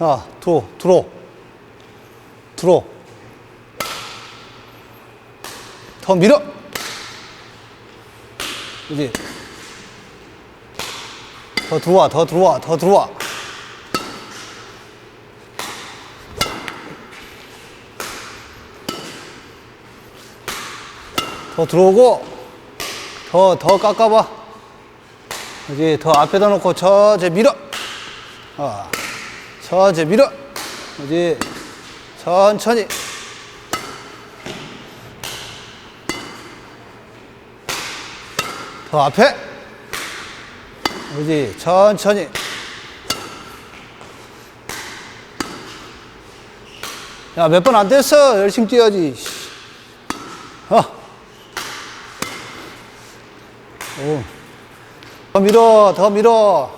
아, 들어, 들어. 들어. 더 밀어. 그지? 더 들어와, 더 들어와, 더 들어와. 더 들어오고, 더, 더 깎아봐. 그지? 더 앞에다 놓고 저제 밀어. 아, 천천히 밀어. 그지? 천천히. 더 앞에. 그지? 천천히. 야, 몇 번 안 됐어. 열심히 뛰어야지. 씨. 어. 오. 더 밀어, 더 밀어.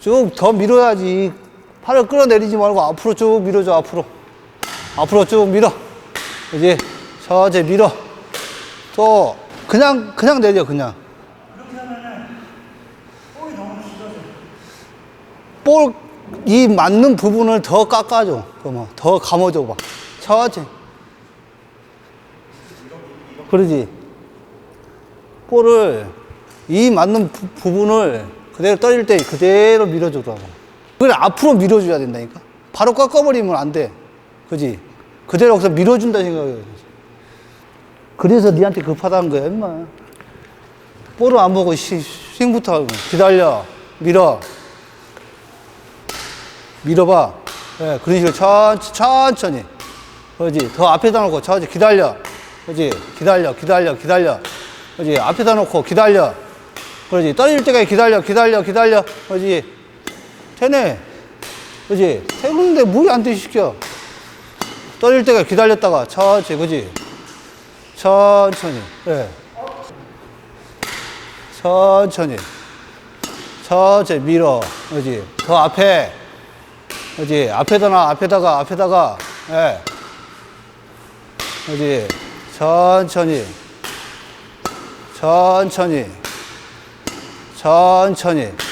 쭉 더 밀어야지. 팔을 끌어내리지 말고 앞으로 쭉 밀어줘, 앞으로. 앞으로 쭉 밀어. 그지? 천천히 밀어. 또, 그냥, 그냥 내려, 그냥. 볼, 이 맞는 부분을 더 깎아줘. 그러면 더 감아줘 봐. 천천히. 그러지. 볼을 이 맞는 부, 부분을 그대로 떨릴 때 그대로 밀어주더라고. 그걸 앞으로 밀어줘야 된다니까. 바로 꺾어버리면 안 돼. 그지? 그대로 여기서 밀어준다 생각해. 그래서 니한테 급하다는 거야, 임마. 볼을 안 보고 시, 스윙부터 하고. 기다려. 밀어. 밀어봐. 예, 그런 식으로 천, 천천히. 그지? 더 앞에다 놓고 천천히 기다려. 그지? 기다려, 기다려, 기다려. 그지? 앞에다 놓고 기다려. 그러지? 떨어질 때까지 기다려, 기다려, 기다려. 그지? 되네. 그지? 되는데 물이 안 되시켜. 떨어질 때까지 기다렸다가 천천히, 그지? 천천히. 예. 천천히. 천천히 밀어. 그지? 더 앞에. 그지? 앞에다 놔, 앞에다가, 앞에다가. 예. 그지? 천천히. 천천히. 천천히.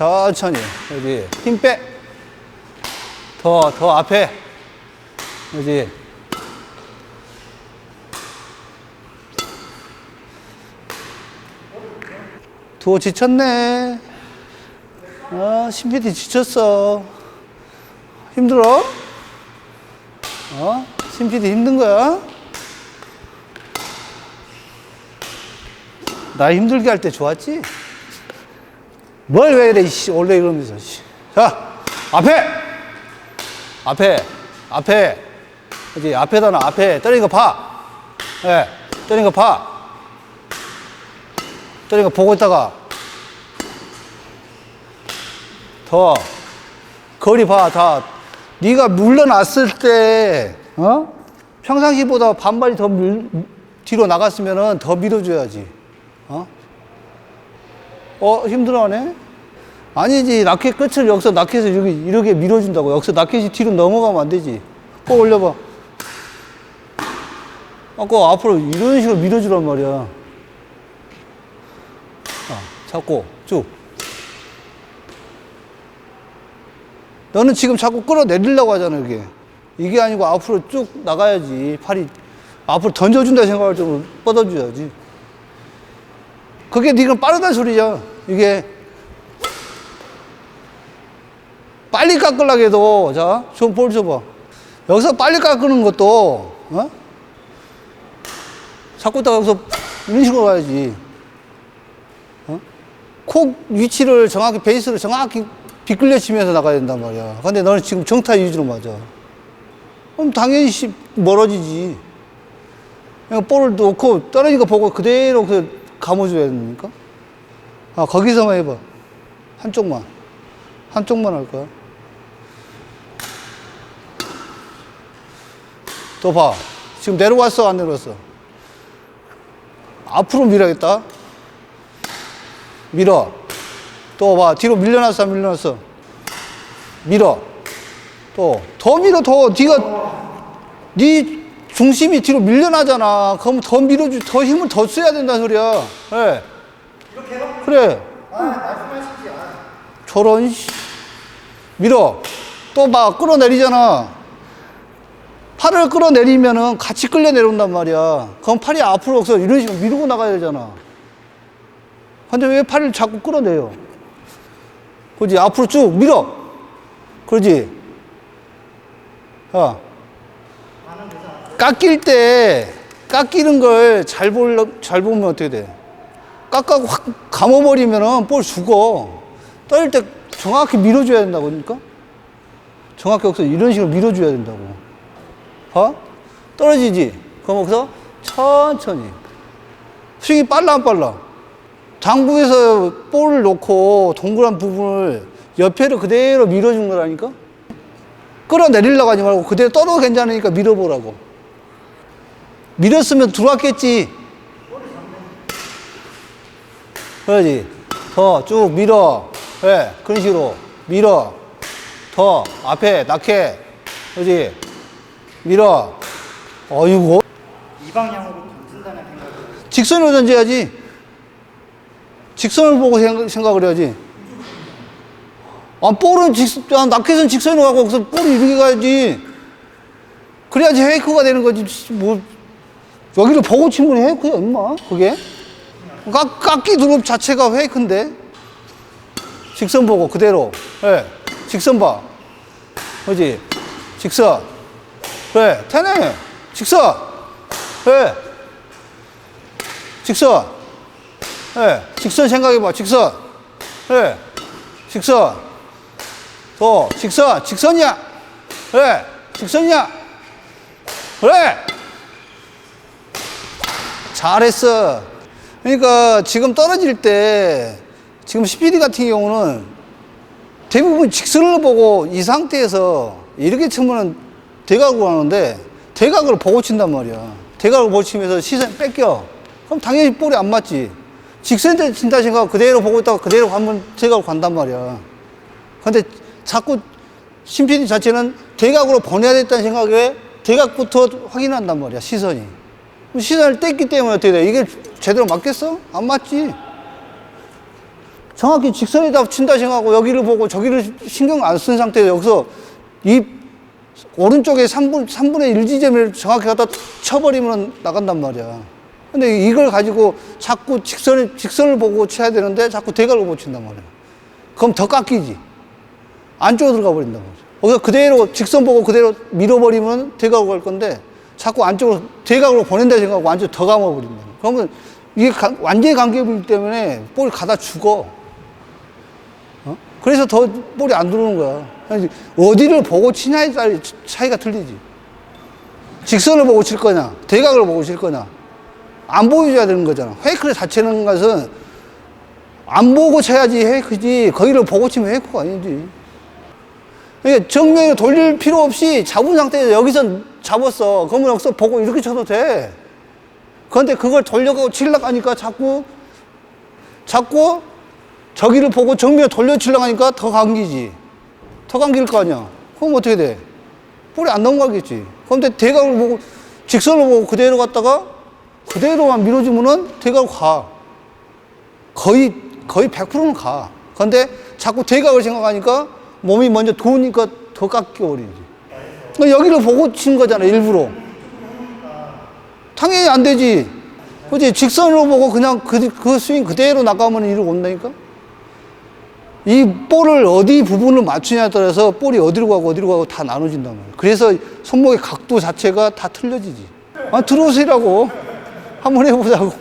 천천히. 그지? 힘 빼. 더, 더 앞에. 그지? 두어 지쳤네. 어, 심피디 지쳤어. 힘들어? 어? 심피디 힘든 거야? 나 힘들게 할 때 좋았지? 뭘 왜 이래, 씨, 원래 이러면서, 씨. 자, 앞에! 앞에, 앞에. 그지 앞에다 놔, 앞에. 때리는 거 봐. 예, 때리는 거 봐. 때리는 거 보고 있다가. 더. 거리 봐, 다. 네가 물러났을 때, 어? 평상시보다 반발이 더 밀, 뒤로 나갔으면은 더 밀어줘야지. 어? 어, 힘들어하네? 아니지, 라켓 끝을 여기서 라켓을 이렇게, 이렇게 밀어준다고. 여기서 라켓이 뒤로 넘어가면 안 되지. 꼭 올려봐. 아까 앞으로 이런 식으로 밀어주란 말이야. 어, 잡고, 쭉. 너는 지금 자꾸 끌어내리려고 하잖아, 이게. 이게 아니고 앞으로 쭉 나가야지. 팔이 앞으로 던져준다 생각할 정도로 뻗어줘야지. 그게 네가 빠르다는 소리죠. 이게 빨리 깎으려고 해도 자, 좀 볼 줘봐. 여기서 빨리 깎는 것도 어? 자꾸 딱 여기서 이런 식으로 가야지. 어? 콕 위치를 정확히 베이스를 정확히 비끌려 치면서 나가야 된단 말이야. 근데 너는 지금 정타 위주로 맞아. 그럼 당연히 씨 멀어지지. 볼을 놓고 떨어지는 거 보고 그대로 그 감아줘야 됩니까? 아, 거기서만 해봐. 한쪽만. 한쪽만 할 거야. 또 봐. 지금 내려왔어, 안 내려왔어? 앞으로 밀어야겠다. 밀어. 또 봐. 뒤로 밀려났어, 안 밀려났어? 밀어. 또. 더 밀어, 더. 네가, 네 중심이 뒤로 밀려나잖아. 그럼 더 밀어주, 더 힘을 더 써야 된다는 소리야. 예. 그래. 저런, 씨. 밀어. 또 막 끌어내리잖아. 팔을 끌어내리면은 같이 끌려 내려온단 말이야. 그럼 팔이 앞으로 없어. 이런 식으로 밀고 나가야 되잖아. 근데 왜 팔을 자꾸 끌어내요? 그지? 앞으로 쭉 밀어. 그러지? 어. 깎일 때, 깎이는 걸 잘 잘 보면 어떻게 돼? 깎아고 확 감아버리면은 볼 죽어. 떨릴 때 정확히 밀어줘야 된다고, 그러니까? 정확히 여기서 이런 식으로 밀어줘야 된다고. 어? 떨어지지? 그럼 여기서 천천히. 스윙이 빨라, 안 빨라? 당구에서 볼을 놓고 동그란 부분을 옆에로 그대로 밀어준 거라니까? 끌어내리려고 하지 말고 그대로 떨어도 괜찮으니까 밀어보라고. 밀었으면 들어왔겠지. 그러지. 더 쭉 밀어. 예, 그런 식으로. 밀어. 더 앞에 낙해. 그러지. 밀어. 어이구. 이 방향으로 던진다는 생각을 직선으로 던져야지. 직선을 보고 생각, 생각을 해야지. 아, 볼은 직, 아, 낙켓은 직선으로 가고, 그래서 볼이 이렇게 가야지. 그래야지 헤이크가 되는 거지. 뭐, 여기를 보고 치면 헤이크야, 임마. 그게. 깎, 깎기 드롭 자체가 헤이크인데. 직선 보고, 그대로. 예. 직선 봐. 그지? 직선. 그래, 태네. 직선. 예. 직선. 예. 직선 생각해봐. 직선. 예. 직선. 더. 직선. 직선이야. 그래. 직선이야. 그래. 잘했어. 그러니까 지금 떨어질 때 지금 CPD 같은 경우는 대부분 직선을 보고 이 상태에서 이렇게 치면은 대각으로 하는데 대각으로 보고 친단 말이야. 대각으로 보고 치면서 시선 뺏겨. 그럼 당연히 볼이 안 맞지. 직선대 친다 생각 그대로 보고 있다가 그대로 가면 대각으로 간단 말이야. 근데 자꾸 심PD 자체는 대각으로 보내야 됐다는 생각에 대각부터 확인한단 말이야, 시선이. 시선을 뗐기 때문에 어떻게 돼? 이게 제대로 맞겠어? 안 맞지. 정확히 직선에다 친다 생각하고 여기를 보고 저기를 신경 안 쓴 상태에서 여기서 이 오른쪽에 3분, 3분의 1 지점을 정확히 갖다 쳐버리면 나간단 말이야. 근데 이걸 가지고 자꾸 직선을, 직선을 보고 쳐야 되는데 자꾸 대각을 못 친단 말이야. 그럼 더 깎이지. 안쪽으로 들어가 버린단 말이야. 거기서 그대로 직선 보고 그대로 밀어버리면 대각으로 갈 건데 자꾸 안쪽으로 대각으로 보낸다 생각하고 안쪽으로 더 감아버린다. 그러면 이게 가- 완전히 관계이기 때문에 볼이 가다 죽어. 어? 그래서 더 볼이 안 들어오는 거야. 어디를 보고 치냐에 따라 차이가 틀리지. 직선을 보고 칠 거냐, 대각을 보고 칠 거냐. 안 보여줘야 되는 거잖아. 페이크를 자체는 것은 안 보고 쳐야지 페이크지. 거기를 보고 치면 페이크가 아니지. 그러니까 정면에 돌릴 필요 없이 잡은 상태에서 여기서 잡았어. 그러면 여기서 보고 이렇게 쳐도 돼. 그런데 그걸 돌려가고 치려고 하니까 자꾸, 자꾸 저기를 보고 정면에 돌려 치려고 하니까 더 감기지. 더 감길 거 아니야. 그럼 어떻게 돼? 볼이 안 넘어가겠지. 그런데 대각을 보고, 직선을 보고 그대로 갔다가 그대로만 밀어주면은 대각으로 가. 거의, 거의 100%는 가. 그런데 자꾸 대각을 생각하니까 몸이 먼저 도우니까 더 깎여버리지. 여기를 보고 친 거잖아, 일부러. 당연히 안 되지. 그지? 직선으로 보고 그냥 그, 그 스윙 그대로 나가면 이리로 온다니까? 이 볼을 어디 부분을 맞추냐에 따라서 볼이 어디로 가고 어디로 가고 다 나눠진단 말이야. 그래서 손목의 각도 자체가 다 틀려지지. 아, 들어오시라고. 한번 해보자고.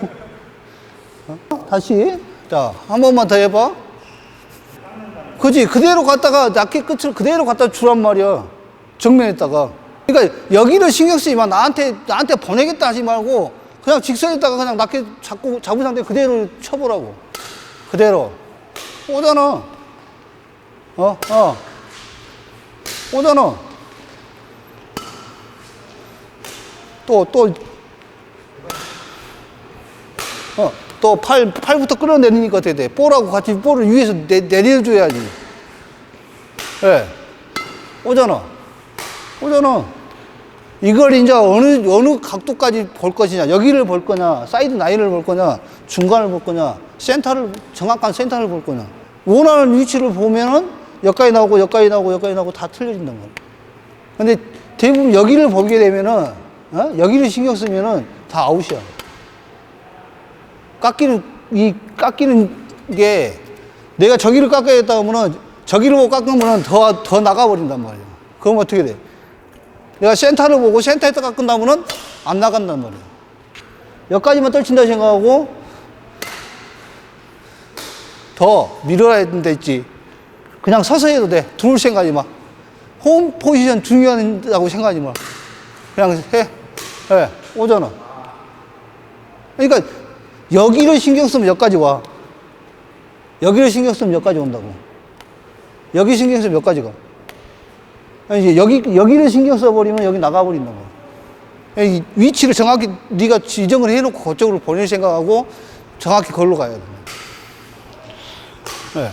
어? 다시. 자, 한 번만 더 해봐. 그지? 그대로 갔다가 낙해 끝을 그대로 갖다 주란 말이야. 정면에다가. 그러니까 여기를 신경 쓰지 마. 나한테, 나한테 보내겠다 하지 말고 그냥 직선에다가 그냥 낙해 잡고, 잡은 상태 그대로 쳐보라고. 그대로. 오잖아. 어, 어. 오잖아. 또, 또. 어, 또 팔, 팔부터 끌어내리니까 어떻게 돼? 볼하고 같이 볼을 위에서 내, 내려줘야지. 예. 오잖아. 오잖아. 이걸 이제 어느, 어느 각도까지 볼 것이냐. 여기를 볼 거냐. 사이드 라인을 볼 거냐. 중간을 볼 거냐. 센터를, 정확한 센터를 볼 거냐. 원하는 위치를 보면은 여기까지 나오고 여기까지 나오고 여기까지 나오고 다 틀려진단 말이야. 근데 대부분 여기를 보게 되면은 어? 여기를 신경 쓰면은 다 아웃이야. 깎이는 이 깎이는 게 내가 저기를 깎아야겠다 하면은 저기를 보고 깎으면은 더 더 나가버린단 말이야. 그럼 어떻게 돼? 내가 센터를 보고 센터에서 깎은다면은 안 나간단 말이야. 여기까지만 떨친다 생각하고 더 밀어야 된다 했지. 그냥 서서 해도 돼. 들어올 생각하지 마. 홈 포지션 중요하다고 생각하지 마. 그냥 해. 해. 오잖아. 그러니까 여기를 신경 쓰면 여기까지 와. 여기를 신경 쓰면 여기까지 온다고. 여기 신경 쓰면 여기까지 가. 이제 여기, 여기를 신경 써버리면 여기 나가버린다고. 이 위치를 정확히 네가 지정을 해놓고 그쪽으로 보낼 생각하고 정확히 걸로 가야 돼. 네.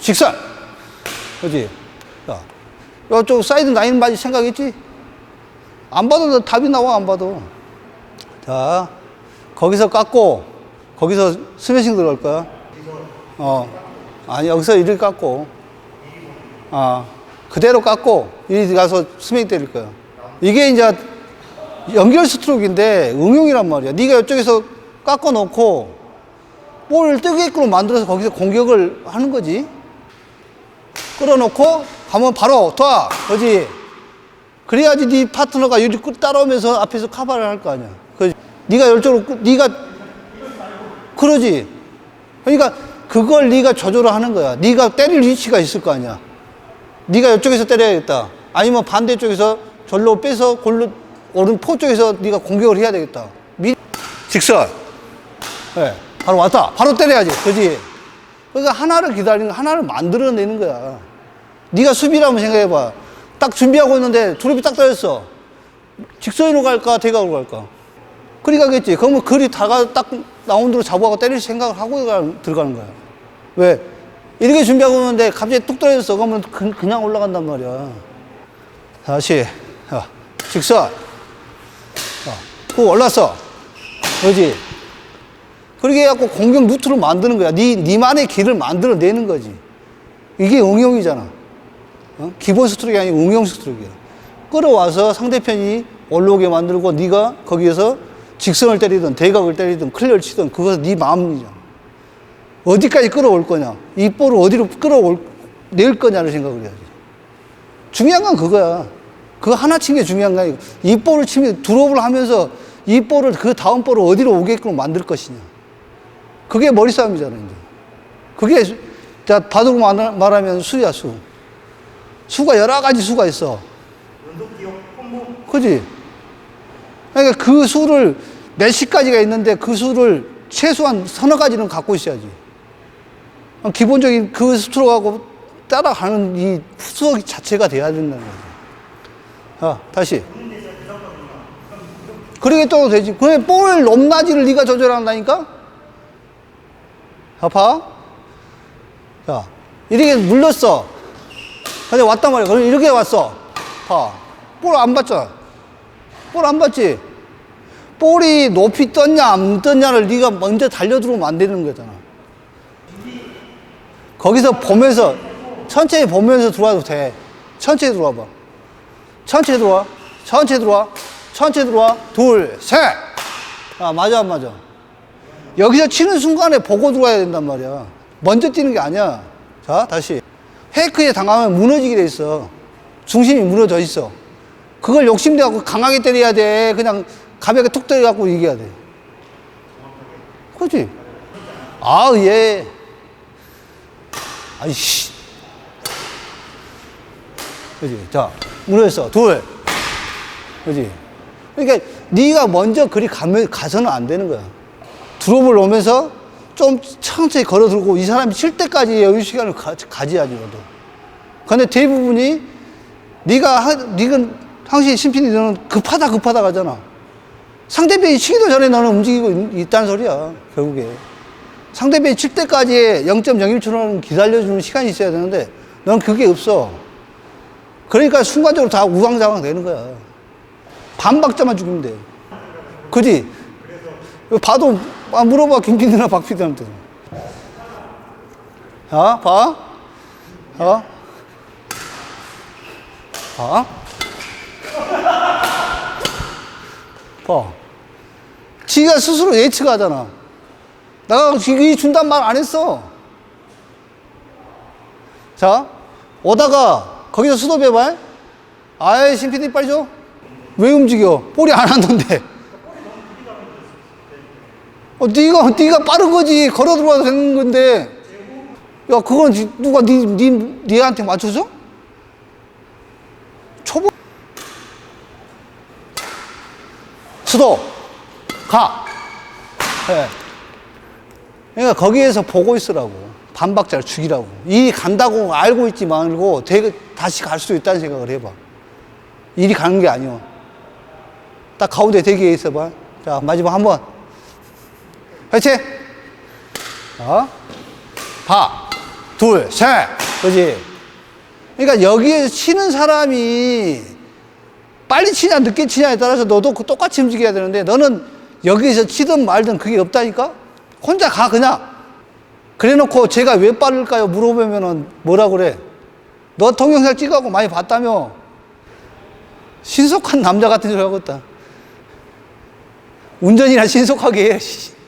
직선. 그지? 자, 이쪽 사이드 나인 맞을 생각했지? 안 봐도 너 답이 나와, 안 봐도. 자, 거기서 깎고, 거기서 스매싱 들어갈 거야. 어. 아니, 여기서 이렇게 깎고. 아, 그대로 깎고, 이리 가서 스매싱 때릴 거야. 이게 이제 연결 스트로크인데 응용이란 말이야. 네가 이쪽에서 깎아 놓고, 볼을 뜨게끔 만들어서 거기서 공격을 하는 거지. 끌어놓고 가면 바로 둬. 그지? 그래야지 네 파트너가 이렇게 따라오면서 앞에서 카바를 할 거 아니야. 그 네가 열쪽으로 끌- 네가 그러지. 그러니까 그걸 네가 조절을 하는 거야. 네가 때릴 위치가 있을 거 아니야. 네가 이쪽에서 때려야겠다. 아니면 반대쪽에서 절로 빼서 골로 오른 포 쪽에서 네가 공격을 해야 되겠다. 미 직선. 예. 바로 왔다. 바로 때려야지. 그지? 그러니까 하나를 기다리는, 하나를 만들어내는 거야. 네가 수비라면 생각해봐. 딱 준비하고 있는데 드롭이 딱 떨어졌어. 직선으로 갈까, 대각으로 갈까? 그리 가겠지. 그러면 그리 다가 딱 라운드로 잡아가고 때릴 생각을 하고 가- 들어가는 거야. 왜? 이렇게 준비하고 있는데 갑자기 뚝 떨어졌어. 그러면 그, 그냥 올라간단 말이야. 다시. 자, 직선. 자, 그 올랐어. 그지? 그렇게 해갖고 공격 루트를 만드는 거야. 네, 니만의 길을 만들어내는 거지. 이게 응용이잖아. 어? 기본 스트로크가 아니고 응용 스트로크야. 끌어와서 상대편이 올라오게 만들고 네가 거기에서 직선을 때리든 대각을 때리든 클리어를 치든 그것은 네 마음이잖아. 어디까지 끌어올 거냐. 이 볼을 어디로 끌어올, 낼 거냐를 생각을 해야지. 중요한 건 그거야. 그거 하나 친 게 중요한 거 아니고 이 볼을 치면 드롭을 하면서 이 볼을 그 다음 볼을 어디로 오게끔 만들 것이냐. 그게 머리 싸움이잖아, 이제. 그게, 수- 자, 말- 말하면 수야, 수. 수가 여러 가지 수가 있어. 그지? 그러니까 그 수를 몇 시까지가 있는데 그 수를 최소한 서너 가지는 갖고 있어야지. 기본적인 그 스트로크하고 따라가는 이 수학 자체가 돼야 된다는 거지. 자, 다시. 그러게 또 되지. 그래, 볼 높낮이를 네가 조절한다니까? 자, 봐. 자, 이렇게 눌렀어. 근데 왔단 말이야. 그럼 이렇게 왔어. 봐. 볼안 봤잖아. 볼 안 봤지? 볼이 높이 떴냐, 안 떴냐를 네가 먼저 달려들어오면 안 되는 거잖아. 거기서 보면서, 천천히 보면서 들어와도 돼. 천천히 들어와 봐. 천천히 들어와. 천천히 들어와. 천천히 들어와. 둘, 셋. 아, 맞아, 안 맞아. 여기서 치는 순간에 보고 들어와야 된단 말이야. 먼저 뛰는 게 아니야. 자, 다시. 페이크에 당하면 무너지게 돼 있어. 중심이 무너져 있어. 그걸 욕심내갖고 강하게 때려야 돼. 그냥 가볍게 툭 때려갖고 이겨야 돼. 그지? 아, 예. 아이씨. 그지? 자, 무너졌어. 둘. 그지? 그러니까 네가 먼저 그리 가면, 가서는 안 되는 거야. 드롭을 오면서 좀 천천히 걸어 들고 이 사람이 칠 때까지 여유 시간을 가, 가져야지 너도. 근데 대부분이 네가 하, 네가 당신 심신이 너는 급하다 급하다 가잖아. 상대편이 치기도 전에 너는 움직이고 있, 있다는 소리야 결국에. 상대편이 칠 때까지 0.01초는 기다려주는 시간이 있어야 되는데 넌 그게 없어. 그러니까 순간적으로 다 우왕좌왕 되는 거야. 반박자만 죽이면 돼. 그지? 봐도 아, 물어봐 김PD나 박PD한테 어? 봐. 어? 봐. 봐. 지가 스스로 예측하잖아. 내가 이 준단 말 안 했어. 자, 오다가 거기서 수도 배발. 아이, 심피디 빨리 줘. 왜 움직여? 볼이 안 왔는데. 어, 네가 네가 빠른 거지. 걸어 들어와도 되는 건데. 야, 그건 지- 누가 니, 니, 니한테 맞춰줘? 초보. 수도. 가. 예. 그러니까 거기에서 보고 있으라고. 반박자를 죽이라고. 일이 간다고 알고 있지 말고 다시 갈수 있다는 생각을 해봐. 일이 가는 게 아니야. 딱 가운데 대기에 있어봐. 자, 마지막 한 번. 그렇지? 자, 바, 둘, 셋. 그지? 그러니까 여기에 치는 사람이 빨리 치냐, 늦게 치냐에 따라서 너도 그 똑같이 움직여야 되는데 너는 여기서 치든 말든 그게 없다니까? 혼자 가, 그냥. 그래 놓고 제가 왜 빠를까요? 물어보면은 뭐라 그래? 너 동영상 찍어갖고 많이 봤다며? 신속한 남자 같은 소리 하고 있다. 운전이나 신속하게 해. 씨.